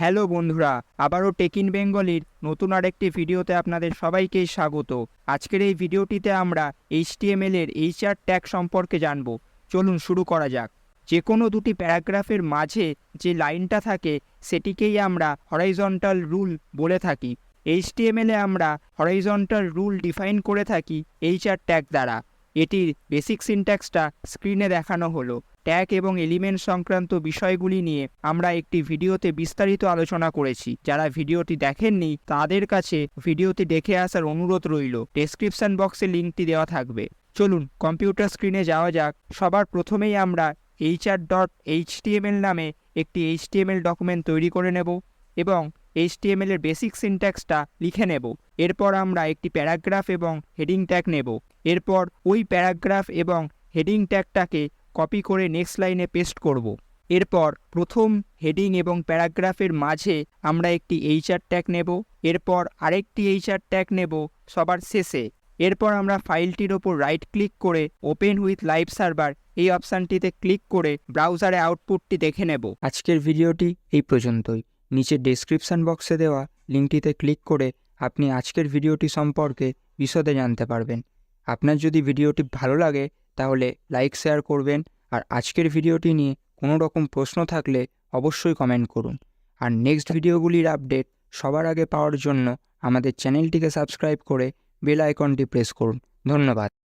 Hello বন্ধুরা, আবারও taking বেঙ্গলির নতুন আরেকটি ভিডিওতে আপনাদের সবাইকেই স্বাগত। আজকের এই ভিডিওটিতে আমরা এইচটিএমএল এর এইচআর ট্যাগ সম্পর্কে জানব। চলুন শুরু করা যাক। যে কোনো দুটি প্যারাগ্রাফের মাঝে যে লাইনটা থাকে, সেটিকেই আমরা হরাইজন্টাল রুল বলে থাকি। এইচটিএমএলে আমরা হরাইজন্টাল রুল ডিফাইন করে থাকি এইচআর ট্যাগ দ্বারা। এটির বেসিক সিনট্যাক্সটা স্ক্রিনে দেখানো হলো। ট্যাগ এবং এলিমেন্ট সংক্রান্ত বিষয়গুলি নিয়ে আমরা একটি ভিডিওতে বিস্তারিত আলোচনা করেছি। যারা ভিডিওটি দেখেননি, তাদের কাছে ভিডিওটি দেখে আসার অনুরোধ রইল। ডেসক্রিপশন বক্সে লিঙ্কটি দেওয়া থাকবে। চলুন কম্পিউটার স্ক্রিনে যাওয়া যাক। সবার প্রথমেই আমরা এইচআর ডট এইচটিএমএল নামে একটি এইচটিএমএল ডকুমেন্ট তৈরি করে নেব এবং এইচটিএমএল এর বেসিক সিনট্যাক্সটা লিখে নেব। এরপর আমরা একটি প্যারাগ্রাফ এবং হেডিং ট্যাগ নেব। এরপর ওই প্যারাগ্রাফ এবং হেডিং ট্যাগটাকে কপি করে নেক্সট লাইনে পেস্ট করব। এরপর প্রথম হেডিং এবং প্যারাগ্রাফের মাঝে আমরা একটি এইচআর ট্যাগ নেব। এরপর আরেকটি এইচআর ট্যাগ নেব সবার শেষে। এরপর আমরা ফাইলটির ওপর রাইট ক্লিক করে ওপেন উইথ লাইভ সার্ভার এই অপশানটিতে ক্লিক করে ব্রাউজারে আউটপুটটি দেখে নেব। আজকের ভিডিওটি এই পর্যন্তই। নিচে ডেসক্রিপশন বক্সে দেওয়া লিঙ্কটিতে ক্লিক করে আপনি আজকের ভিডিওটি সম্পর্কে বিশদে জানতে পারবেন। আপনার যদি ভিডিওটি ভালো লাগে, তাহলে লাইক শেয়ার করবেন আর আজকের ভিডিওটি নিয়ে কোনো রকম প্রশ্ন থাকলে অবশ্যই কমেন্ট করুন। আর নেক্সট ভিডিওগুলির আপডেট সবার আগে পাওয়ার জন্য আমাদের চ্যানেলটিকে সাবস্ক্রাইব করে বেল আইকনটি প্রেস করুন। ধন্যবাদ।